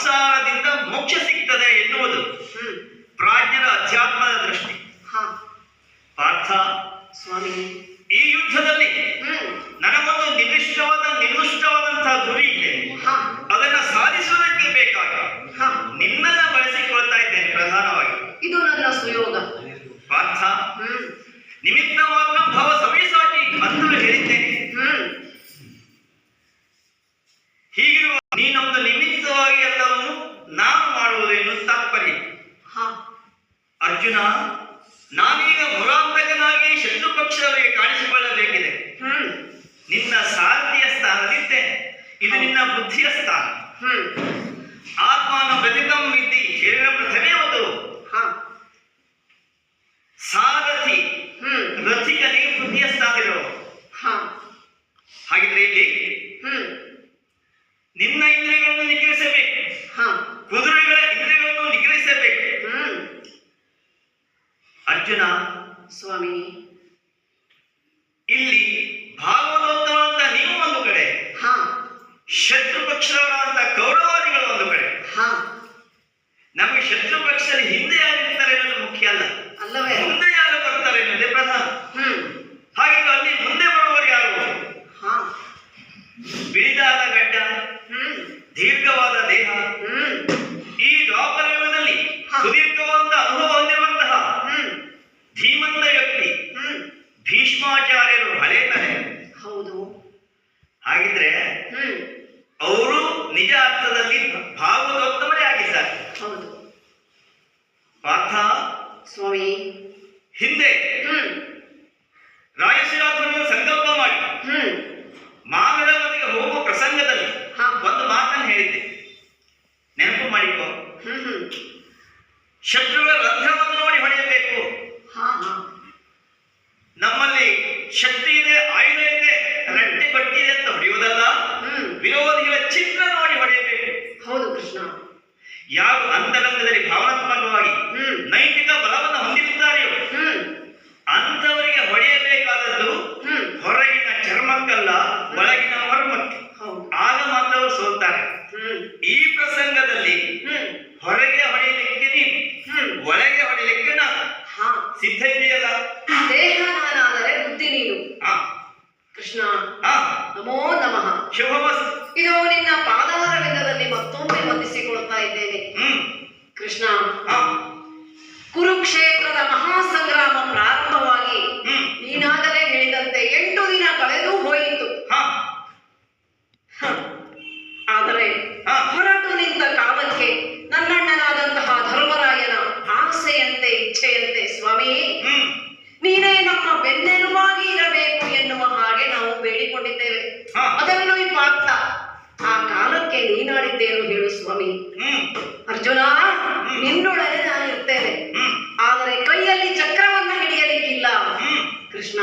ಸಂಸಾರದಿಂದ ಮೋಕ್ಷ ಸಿಗ್ತದೆ ಎನ್ನುವುದು ಪ್ರಾಜ್ಞರ ಅಧ್ಯಾತ್ಮದ ದೃಷ್ಟಿ. ಹ. ಪಾರ್ಥ ಸ್ವಾಮಿ. ಈ ಯುದ್ಧದಲ್ಲಿ ಹ್ಮ್. ನನಗೊಂದು ನಿರ್ದಿಷ್ಟವಾದ ನಿರ್ದಿಷ್ಟವಾದಂತಹ ಗುರಿ ಇದೆ. ಹ. ಅದನ್ನ ಸಾಧಿಸುವುದಕ್ಕೆ ಬೇಕಾಗಿ ಹ. ನಿನ್ನನ್ನ ಬಳಸಿಕೊಳ್ತಾ ಇದ್ದೇನೆ ಪ್ರಧಾನವಾಗಿ. ಇದು ನನ್ನ ಸುಯೋಗ. ಪಾರ್ಥ ನಿಮಿತ್ತವಾದ ಭವ ಸವಿಸಾಟಿ ಅಂತಲೂ ಹೇಳಿದ್ದೇನೆ ಅರ್ಜುನ ನಾನೀಗ ಮುರಾಂತಕನಾಗಿ ಶತ್ರು ಪಕ್ಷದವರಿಗೆ ಕಾಣಿಸಿಕೊಳ್ಳಬೇಕಿದೆ. ಹ್ಮ್. ನಿನ್ನ ಸಾರಥಿಯ ಸ್ಥಾನದಿದ್ದೇನೆ ಇದು ನಿನ್ನ ಬುದ್ಧಿಯ ಸ್ಥಾನ. ಹ್ಮ್. ಆತ್ಮಾನ ಪ್ರತಿತಂ ಇದ್ದಿ ಶರೀರ ಪ್ರಥಮೇ ಒಂದು ಹ. ಸಾರಥಿ ರಥಿಕನಿಗೆ ಬುದ್ಧಿಯ ಸ್ಥಾನ ಇರೋ ಹ. ಹಾಗಿದ್ರೆ ಇಲ್ಲಿ ಹ್ಮ್ ನಿನ್ನ ಇಂದ್ರಿಯಗಳನ್ನು ನಿಗ್ರಹಿಸಬೇಕು ಹ ಕುದುರೆಗಳ ಇಂದ್ರಿಯಗಳನ್ನು ನಿಗ್ರಹಿಸಬೇಕು ಹ್ಮ್ ಅರ್ಜುನ ಸ್ವಾಮಿ ಇಲ್ಲಿ ಭಾಗವತೋತ್ತಮ ಅಂತ ನೀವು ಒಂದು ಕಡೆ ಹ ಪಕ್ಷದವರಾದಂತ ಕೌರವಾದಿಗಳು ಒಂದು ಕಡೆ. ನಮಗೆ ಶತ್ರು ಪಕ್ಷದಲ್ಲಿ ಹಿಂದೆ ಯಾರಿರ್ತಾರೆ ಅನ್ನೋದು ಮುಖ್ಯ ಅಲ್ಲ. ಅಲ್ಲವೇ? ಮುಂದೆ ಯಾರು ಬರ್ತಾರೆ ಅನ್ನೋದೇ ಪ್ರಧಾನ. ಹಾಗಿದ್ರೆ ಅಲ್ಲಿ ಮುಂದೆ ಬರುವವರು ಯಾರು? ಹ. ಬಿಳಿದಾದ ಗಡ್ಡ ದೀರ್ಘವಾದ ದೇಹ ಹ್ಮ್ ಈ ದ್ವಾಪರ ಯುಗದಲ್ಲಿ ಹಾ. ಸುದೀರ್ಘವಾದ ಅನುಭವ ಹೊಂದಿರುವಂತಹ ಹ್ಮ್ ಧೀಮಂತ ವ್ಯಕ್ತಿ ಹ್ಮ್ ಭೀಷ್ಮಾಚಾರ್ಯರು ಹಳೆ ತಲೆ ಹೌದು ಹಾಗಿದ್ರೆ ಹ್ಮ್ ಅವರು ನಿಜ ಅರ್ಥದಲ್ಲಿ ಭಾಗವತೋತ್ತಮರೇ ಆಗಿದ್ದಾರೆ ಹೌದು ಪಾರ್ಥ ಸ್ವಾಮಿ ಹಿಂದೆ ಹ್ಮ್. ರಾಯಶಿಲಾಧ್ವನಿಯ ಸಂಕಲ್ಪ ಮಾಡಿ. ಮಾಗಡವರಿಗೆ ಹೋಗುವ ಪ್ರಸಂಗದಲ್ಲಿ. ಒಂದು ಮಾತನ್ನು ಹೇಳಿದ್ದೆ. ನೆನಪು ಮಾಡಿಕೊ. ಶತ್ರುಗಳ ರಂಧ್ರವನ್ನು ನೋಡಿ ಹೊಡೆಯಬೇಕು. ನಮ್ಮಲ್ಲಿ ಶಕ್ತಿ ಇದೆ ಆಯುಧ ಇದೆ ರಟ್ಟೆ ಬಟ್ಟಿದೆ ಅಂತ ಹೊಡೆಯುವುದಲ್ಲ? ವಿರೋಧಿಗಳ ಚಿತ್ರ ನೋಡಿ ಹೊಡೆಯಬೇಕು. ಹೌದು ಕೃಷ್ಣ. ಯಾರು ಅಂತರಂಗದಲ್ಲಿ ಭಾವನಾತ್ಮಕವಾಗಿ ನೈತಿಕ ಅಂಥವರಿಗೆ ಹೊಡೆಯಬೇಕಾದದ್ದು ಹೊರಗಿನ ಚರ್ಮಕ್ಕಲ್ಲ ಒಳಗಿನ ಮರ್ಮಕ್ಕೆ ಹೌದು. ಆಗ ಮಾತ್ರ ಅವರು ಸೋಲ್ತಾರೆ. ಹ್ಮ್. ಈ ಪ್ರಸಂಗದಲ್ಲಿ ಹ್ಮ್. ಹೊರಗೆ ಹೊಡೆಯಲಿಕ್ಕೆ ನೀನು ಹ್ಮ್. ಒಳಗೆ ಹೊಡೆಯಲಿಕ್ಕೆ ನಾನು. ಹಾ. ಸಿದ್ಧ ಇದೆಯಲ್ಲ? ದೇಹ ನಾನಾದರೆ ಬುದ್ಧಿ ನೀನು. ಕೃಷ್ಣ. ನಮೋ ನಮಃ. ಶುಭಮಸ್ತು ಇದು ನಿನ್ನ ಪಾದಾರವಿಂದದಲ್ಲಿ ಮತ್ತೊಮ್ಮೆ ವಂದಿಸಿಕೊಳ್ತಾ ಇದ್ದೇನೆ. ಹ್ಮ್. ಕೃಷ್ಣ ಹಾ ಕುರುಕ್ಷೇತ್ರದ ಮಹಾಸಂಗ್ರಾಮ ಪ್ರಾರಂಭವಾಗಿ ಹ್ಮ್ ನೀನಾಗಲೇ ಹೇಳಿದಂತೆ ಎಂಟು ದಿನ ಕಳೆದು ಹೋಯಿತು ಹಾ ಹ. ಆದರೆ ಹಾ. ಹೊರಟು ನಿಂತ ಕಾಲಕ್ಕೆ ನನ್ನಣ್ಣನಾದಂತಹ ಧರ್ಮರಾಯನ ಆಸೆಯಂತೆ ಇಚ್ಛೆಯಂತೆ ಸ್ವಾಮಿ ಹ್ಮ್ ನೀನೇ ನಮ್ಮ ಬೆನ್ನೆಲುಬಾಗಿ ಇರಬೇಕು ಎನ್ನುವ ಹಾಗೆ ನಾವು ಬೇಡಿಕೊಂಡಿದ್ದೇವೆ ಹಾ. ಅದನ್ನು ಈ ಪಾರ್ಥ ಆ ಕಾಲಕ್ಕೆ ನೀನಾಡಿದ್ದೇನು ಹೇಳು ಸ್ವಾಮಿ ಹ್ಮ್ ಅರ್ಜುನ ನಿನ್ನೊಡನೆ ನಾನು ಇರ್ತೇನೆ ಹ್ಮ್ ಆದರೆ ಕೈಯಲ್ಲಿ ಚಕ್ರವನ್ನ ಹಿಡಿಯಲಿಕ್ಕಿಲ್ಲ ಹ್ಮ್ ಕೃಷ್ಣ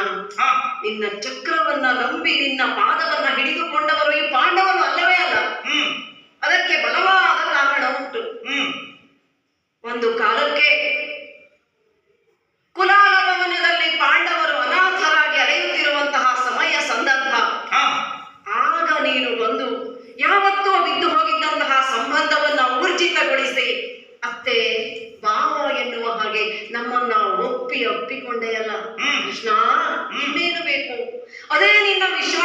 ನಿನ್ನ ಚಕ್ರವನ್ನ ನಂಬಿ ನಿನ್ನ ಪಾದವನ್ನ ಹಿಡಿದುಕೊಂಡವರು ಈ ಪಾಂಡವರು ಅಲ್ಲವೇ ಅಲ್ಲ. ಅದಕ್ಕೆ ಬಲವಾದ ಕಾರಣ ಉಂಟು. ಒಂದು ಕಾಲಕ್ಕೆ ಕುಲಾಲ ಭವನದಲ್ಲಿ ಪಾಂಡವರು ಅನಾಥರಾಗಿ ಅಲೆಯುತ್ತಿರುವಂತಹ ಸಮಯ ಸಂದರ್ಭ ಹಾ ಆಗ ನೀನು ಬಂದು ಯಾವತ್ತೂ ಬಿದ್ದು ಹೋಗಿದ್ದಂತಹ ಸಂಬಂಧವನ್ನ ಊರ್ಜಿತಗೊಳಿಸಿ ಅತ್ತೆ ಬಾವ ಎನ್ನುವ ಹಾಗೆ ನಮ್ಮನ್ನ ಒಪ್ಪಿ ಒಪ್ಪಿಕೊಂಡೆಯಲ್ಲ ಹ್ಮ್. ಕೃಷ್ಣ ಇನ್ನೇನು ಬೇಕು ಅದೇ ನಿನ್ನ ವಿಶ್ವ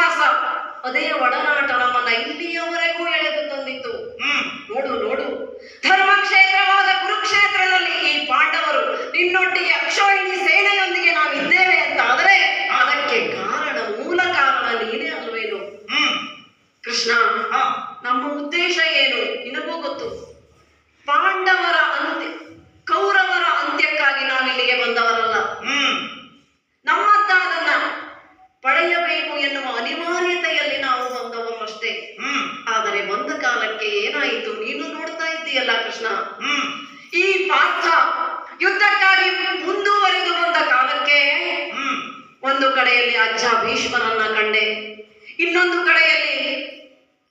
ಅದೇ ಒಡನಾಟ ನಮ್ಮನ್ನ ಇಲ್ಲಿಯವರೆಗೂ ಎಳೆದು ತಂದಿತ್ತು ಹ್ಮ್ ನೋಡು ನೋಡು ಧರ್ಮಕ್ಷೇತ್ರವಾದ ಕುರುಕ್ಷೇತ್ರದಲ್ಲಿ ಈ ಪಾಂಡವರು ನಿನ್ನೊಟ್ಟಿಗೆ ಅಕ್ಷೋಹಿಣಿ ಸೇನೆಯೊಂದಿಗೆ ನಾವು ಇದ್ದೇವೆ ಅಂತ ಆದರೆ ಅದಕ್ಕೆ ಕಾರಣ ಮೂಲ ಕಾರಣ ನೀನೇ ಅಲ್ವೇನು ಹ್ಮ್ ಕೃಷ್ಣ ಹಾ ನಮ್ಮ ಉದ್ದೇಶ ಏನು ನಿನಗೂ ಗೊತ್ತು ಪಾಂಡವರ ಅಂತ್ಯ ಕೌರವರ ಅಂತ್ಯಕ್ಕಾಗಿ ನಾವಿಲ್ಲಿಗೆ ಬಂದವರಲ್ಲ ಹ್ಮ್ ನಮ್ಮದ್ದಾದನ್ನ ಪಡೆಯಬೇಕು ಎನ್ನುವ ಅನಿವಾರ್ಯತೆಯಲ್ಲಿ ನಾವು ಬಂದವರು ಅಷ್ಟೇ ಹ್ಮ್ ಆದರೆ ಬಂದ ಕಾಲಕ್ಕೆ ಏನಾಯಿತು ನೀನು ನೋಡ್ತಾ ಇದ್ದೀಯಲ್ಲ ಕೃಷ್ಣ ಹ್ಮ್ ಈ ಪಾರ್ಥ ಯುದ್ಧಕ್ಕಾಗಿ ಮುಂದುವರಿದು ಬಂದ ಕಾಲಕ್ಕೆ ಹ್ಮ್ ಒಂದು ಕಡೆಯಲ್ಲಿ ಅಜ್ಜ ಭೀಷ್ಮರನ್ನ ಕಂಡೆ. ಇನ್ನೊಂದು ಕಡೆಯಲ್ಲಿ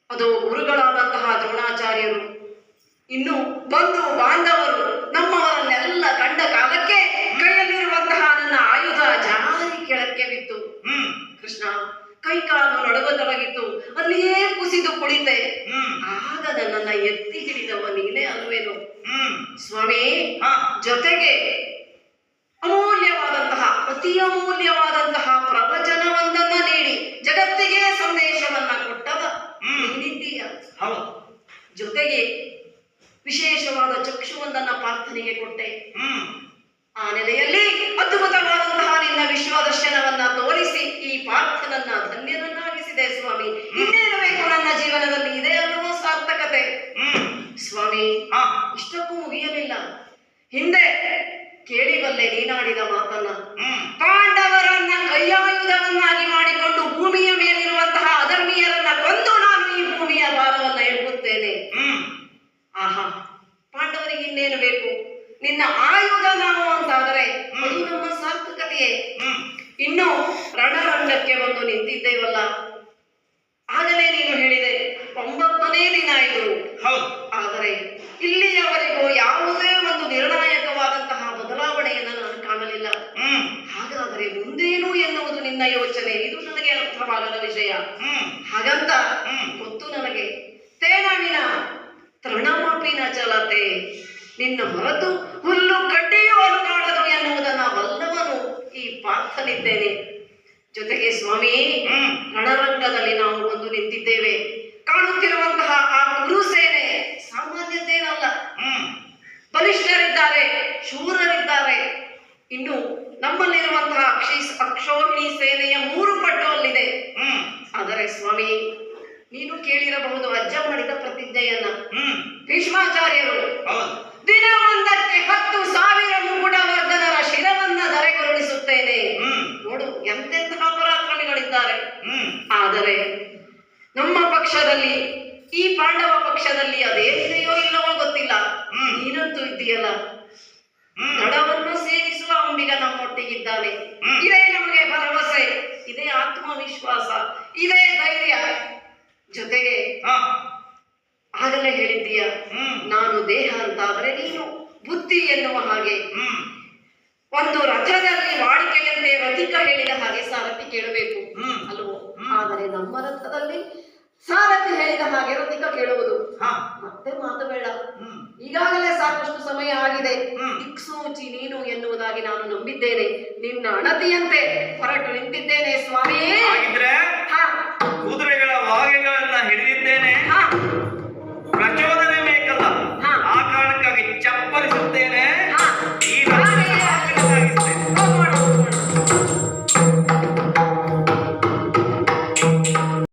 ಅದು ಗುರುಗಳಾದಂತಹ ದ್ರೋಣಾಚಾರ್ಯರು ಇನ್ನು ಬಂಧು ಬಾಂಧವರು ನಮ್ಮವರನ್ನೆಲ್ಲ ಕಂಡ ಕಾಲಕ್ಕೆ ಕೈಯಲ್ಲಿರುವಂತಹ ನನ್ನ ಆಯುಧ ಜಾರಿ ಕೆಳಕ್ಕೆ ಬಿತ್ತು. ಹ್ಮ್. ಕೃಷ್ಣ ಕೈಕಾಲು ಅಲ್ಲಿ ಅಲ್ಲಿಯೇ ಕುಸಿದು ಕುಳಿತೆ. ಆಗ ನನ್ನನ್ನ ಎತ್ತಿ ಹಿಡಿದವ ನೀನೇ ಅಲ್ವೇನು? ಸ್ವಾಮಿ ಜೊತೆಗೆ ಅಮೂಲ್ಯವಾದಂತಹ ಅತಿ ಅಮೂಲ್ಯವಾದಂತಹ ಪ್ರವಚನವೊಂದನ್ನ ನೀಡಿ ಜಗತ್ತಿಗೆ ಸಂದೇಶವನ್ನ ಕೊಟ್ಟವ ಹೌದು. ಜೊತೆಗೆ ವಿಶೇಷವಾದ ಚಕ್ಷುವೊಂದನ್ನ ಪ್ರಾರ್ಥನೆಗೆ ಕೊಟ್ಟೆ. ಆ ನೆಲೆಯಲ್ಲಿ ಅದ್ಭುತವಾದಂತಹ ನಿನ್ನ ವಿಶ್ವದರ್ಶನವನ್ನ ತೋರಿಸಿ ಈ ಪಾರ್ಥನನ್ನ ಧನ್ಯನನ್ನಾಗಿಸಿದೆ ಸ್ವಾಮಿ. ಇನ್ನೇನು ಬೇಕು ನನ್ನ ಜೀವನದಲ್ಲಿ ಇದೆ ಅನ್ನುವ ಸಾರ್ಥಕತೆ. ಸ್ವಾಮಿ ಇಷ್ಟಕ್ಕೂ ಮುಗಿಯಲಿಲ್ಲ. ಹಿಂದೆ ಕೇಳಿಬಲ್ಲೆ ನೀನಾಡಿದ ಮಾತನ್ನ. ಪಾಂಡವರನ್ನ ಕೈಯಾಯುಧವನ್ನಾಗಿ ಮಾಡಿಕೊಂಡು ಭೂಮಿಯ ಮೇಲಿರುವಂತಹ ಅಧರ್ಮೀಯರನ್ನ ಕೊಂದು ನಾನು ಈ ಭೂಮಿಯ ಭಾರವನ್ನ ಎಳುತ್ತೇನೆ ಹ್ಮ್. ಆಹಾ. ಪಾಂಡವರಿಗೆ ಇನ್ನೇನು ಬೇಕು? ನಿನ್ನ ಆಯುಧ ನಾವು ಅಂತಾದರೆ ಅದು ನಮ್ಮ ಸಾರ್ಥಕತೆಯೇ. ಇನ್ನು ರಣರಂಗಕ್ಕೆ ಬಂದು ನಿಂತಿದ್ದೇವಲ್ಲ ಆಗಲೇ ನೀನು ಹೇಳಿದೆ ಒಂಬತ್ತನೇ ದಿನ ಇದು ಹೌದು ಆದರೆ ಇಲ್ಲಿಯವರೆಗೂ ಯಾವುದೇ ಒಂದು ನಿರ್ಣಾಯಕವಾದಂತಹ ಬದಲಾವಣೆಯನ್ನು ನಾನು ಕಾಣಲಿಲ್ಲ ಹ್ಮ್ ಹಾಗಾದರೆ ಮುಂದೇನು ಎನ್ನುವುದು ನಿನ್ನ ಯೋಚನೆ? ಇದು ನನಗೆ ಅರ್ಥವಾಗದ ವಿಷಯ. ಹಾಗಂತ. ಗೊತ್ತು ನನಗೆ. ತೇನಾವಿನ ತೃಣಮಾಪಿನ ಚಲತೆ ನಿನ್ನ ಹೊರತು ಹುಲ್ಲು ಕಡ್ಡಿಯೂ ಅಲುಗಾಡದು ಎನ್ನುವುದನ್ನ ಬಲ್ಲವನು ಈ ಪಾರ್ಥನಿದ್ದೇನೆ. ಜೊತೆಗೆ ಸ್ವಾಮಿ ರಣರಂಗದಲ್ಲಿ ನಾವು ಒಂದು ನಿಂತಿದ್ದೇವೆ. ಕಾಣುತ್ತಿರುವಂತಹ ಆ ಕುರುಸೇನೆ ಸಾಮಾನ್ಯದ್ದೇನಲ್ಲ. ಹ್ಮ್. ಬಲಿಷ್ಠರಿದ್ದಾರೆ ಶೂರರಿದ್ದಾರೆ. ಇನ್ನು ನಮ್ಮಲ್ಲಿರುವಂತಹ ಅಕ್ಷಿ ಅಕ್ಷೋಹಿಣಿ ಸೇನೆಯ ಮೂರು ಪಟ್ಟು ಅಲ್ಲಿದೆ ಹ್ಮ್. ಆದರೆ ಸ್ವಾಮಿ ನೀನು ಕೇಳಿರಬಹುದು ಅಜ್ಜ ಮಾಡಿದ ಪ್ರತಿಜ್ಞೆಯನ್ನ. ಹ್ಮ್. ಭೀಷ್ಮಾಚಾರ್ಯರು. ದಿನ ಒಂದಕ್ಕೆ ಹತ್ತು ಸಾವಿರ ಮುಕುಟವರ್ಧನರ ಶಿರವನ್ನ ಧರೆಗೊರಳಿಸುತ್ತೇನೆ. ಹ್ಮ್. ನೋಡು ಎಂತೆಂತಹ ಪರಾಕ್ರಮಿಗಳಿದ್ದಾರೆ. ಆದರೆ ನಮ್ಮ ಪಕ್ಷದಲ್ಲಿ ಈ ಪಾಂಡವ ಪಕ್ಷದಲ್ಲಿ ಅದೇನಿದೆಯೋ ಇಲ್ಲವೋ ಗೊತ್ತಿಲ್ಲ. ಹ್ಮ್. ನೀನಂತೂ ಇದ್ದೀಯಲ್ಲ. ಹ್ಮ್. ನಡವನ್ನು ಅಂಬಿಗ ಹ್ಮ್. ಇದೇ ನಮಗೆ ಭರವಸೆ ಇದೇ ಆತ್ಮವಿಶ್ವಾಸ ಇದೇ ಧೈರ್ಯ. ಜೊತೆಗೆ ಆಗಲೇ ಹೇಳಿದ್ದೀಯ ನಾನು ದೇಹ ಅಂತಾದರೆ ನೀನು ಬುದ್ಧಿ ಎನ್ನುವ ಹಾಗೆ. ಒಂದು ರಥದಲ್ಲಿ ವಾಡಿಕೆಯಂತೆ ರಥಿಕ ಹೇಳಿದ ಹಾಗೆ ಸಾರಥಿ ಕೇಳಬೇಕು. ಅಲ್ವೋ? ಆದರೆ ನಮ್ಮ ರಥದಲ್ಲಿ ಸಾರಥಿ ಹೇಳಿದ ಹಾಗೆ ರಥಿಕ ಕೇಳುವುದು. ಮತ್ತೆ ಮಾತು ಬೇಡ ಈಗಾಗಲೇ ಸಾಕಷ್ಟು ಸಮಯ ಆಗಿದೆ. ದಿಕ್ಸೂಚಿ ನೀನು ಎನ್ನುವುದಾಗಿ ನಾನು ನಂಬಿದ್ದೇನೆ. ನಿನ್ನ ಅಣತಿಯಂತೆ ಹೊರಟು ನಿಂತಿದ್ದೇನೆ.